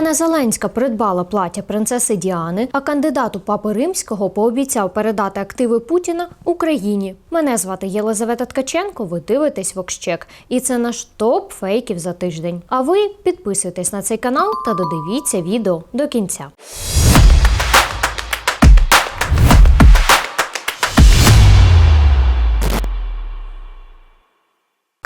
Олена Зеленська придбала плаття принцеси Діани, а кандидату папи римського пообіцяв передати активи Путіна Україні. Мене звати Єлизавета Ткаченко. Ви дивитесь Вокщек. І це наш топ фейків за тиждень. А ви підписуйтесь на цей канал та додивіться відео до кінця.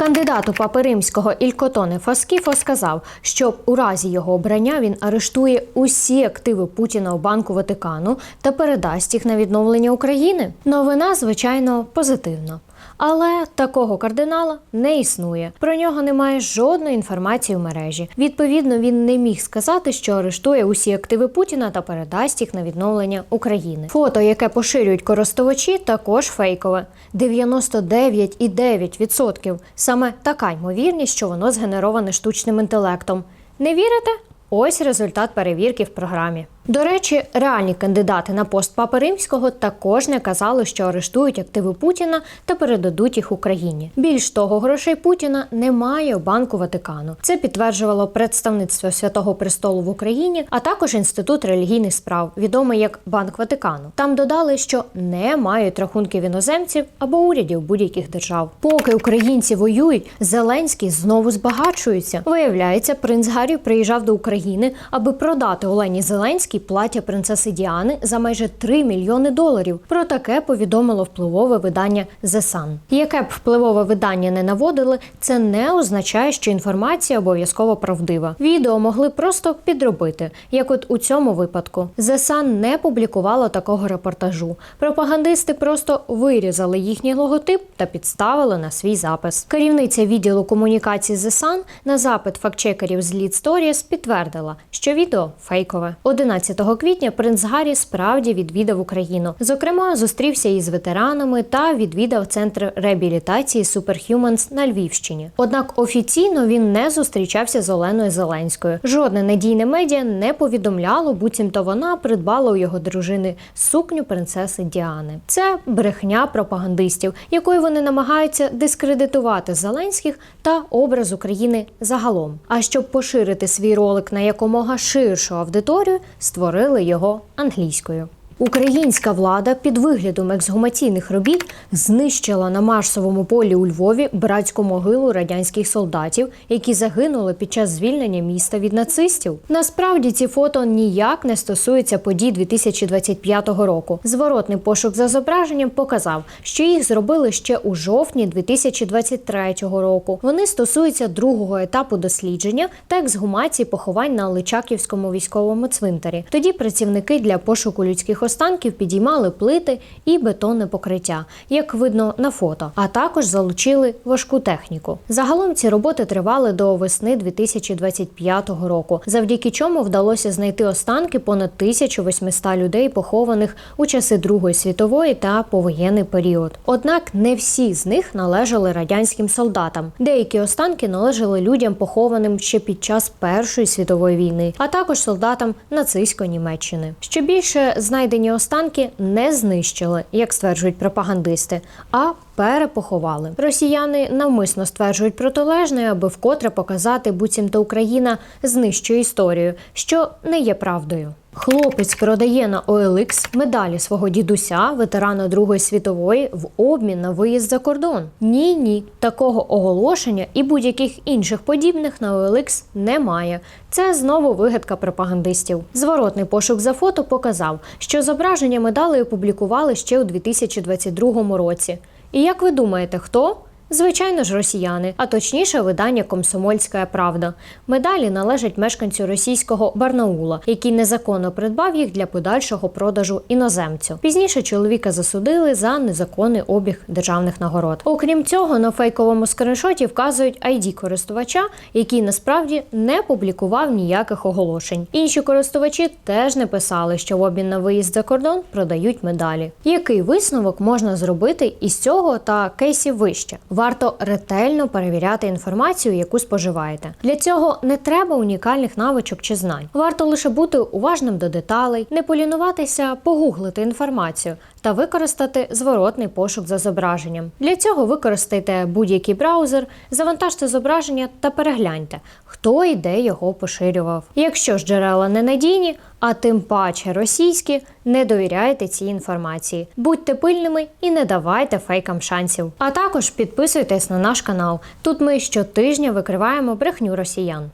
Кандидат папи римського Ількотоне Фаскіфо сказав, що у разі його обрання він арештує усі активи Путіна у банку Ватикану та передасть їх на відновлення України. Новина, звичайно, позитивна. Але такого кардинала не існує. Про нього немає жодної інформації в мережі. Відповідно, він не міг сказати, що арештує усі активи Путіна та передасть їх на відновлення України. Фото, яке поширюють користувачі, також фейкове. 99,9%. Саме така ймовірність, що воно згенероване штучним інтелектом. Не вірите? Ось результат перевірки в програмі. До речі, реальні кандидати на пост Папи Римського також не казали, що арештують активи Путіна та передадуть їх Україні. Більш того, грошей Путіна немає у банку Ватикану. Це підтверджувало представництво Святого Престолу в Україні, а також інститут релігійних справ, відомий як Банк Ватикану. Там додали, що не мають рахунків іноземців або урядів будь-яких держав. Поки українці воюють, Зеленський знову збагачується. Виявляється, принц Гаррі приїжджав до України, аби продати Олені Зеленській плаття принцеси Діани за майже 3 мільйони доларів. Про таке повідомило впливове видання The Sun. Яке б впливове видання не наводили, це не означає, що інформація обов'язково правдива. Відео могли просто підробити, як от у цьому випадку. The Sun не публікувало такого репортажу. Пропагандисти просто вирізали їхній логотип та підставили на свій запис. Керівниця відділу комунікації The Sun на запит фактчекерів з Lead Stories підтвердила, що відео фейкове. 11 квітня принц Гаррі справді відвідав Україну. Зокрема, зустрівся із ветеранами та відвідав центр реабілітації Superhumans на Львівщині. Однак офіційно він не зустрічався з Оленою Зеленською. Жодне надійне медіа не повідомляло, буцімто вона придбала у його дружини сукню принцеси Діани. Це брехня пропагандистів, якою вони намагаються дискредитувати Зеленських та образ України загалом. А щоб поширити свій ролик на якомога ширшу аудиторію, створили його англійською. Українська влада під виглядом ексгумаційних робіт знищила на Марсовому полі у Львові братську могилу радянських солдатів, які загинули під час звільнення міста від нацистів. Насправді ці фото ніяк не стосуються подій 2025 року. Зворотний пошук за зображенням показав, що їх зробили ще у жовтні 2023 року. Вони стосуються другого етапу дослідження та ексгумації поховань на Личаківському військовому цвинтарі. Тоді працівники для пошуку людських останків підіймали плити і бетонне покриття, як видно на фото, а також залучили важку техніку. Загалом ці роботи тривали до весни 2025 року, завдяки чому вдалося знайти останки понад 1800 людей, похованих у часи Другої світової та повоєнний період. Однак не всі з них належали радянським солдатам. Деякі останки належали людям, похованим ще під час Першої світової війни, а також солдатам нацистської Німеччини. Що більше знайдені останки не знищили, як стверджують пропагандисти, а перепоховали. Росіяни навмисно стверджують протилежне, аби вкотре показати, буцімто Україна знищує історію, що не є правдою. Хлопець продає на OLX медалі свого дідуся, ветерана Другої світової, в обмін на виїзд за кордон. Ні, ні, такого оголошення і будь-яких інших подібних на OLX немає. Це знову вигадка пропагандистів. Зворотний пошук за фото показав, що зображення медалей опублікували ще у 2022 році. І як ви думаєте, хто? Звичайно ж, росіяни, а точніше, видання Комсомольська Правда. Медалі належать мешканцю російського Барнаула, який незаконно придбав їх для подальшого продажу іноземцю. Пізніше чоловіка засудили за незаконний обіг державних нагород. Окрім цього, на фейковому скриншоті вказують ID користувача, який насправді не публікував ніяких оголошень. Інші користувачі теж не писали, що в обмін на виїзд за кордон продають медалі. Який висновок можна зробити із цього та кейсів вище? Варто ретельно перевіряти інформацію, яку споживаєте. Для цього не треба унікальних навичок чи знань. Варто лише бути уважним до деталей, не полінуватися, погуглити інформацію та використати зворотний пошук за зображенням. Для цього використайте будь-який браузер, завантажте зображення та перегляньте, хто і де його поширював. Якщо ж джерела ненадійні, а тим паче російські, не довіряйте цій інформації. Будьте пильними і не давайте фейкам шансів. А також підписуйтесь на наш канал. Тут ми щотижня викриваємо брехню росіян.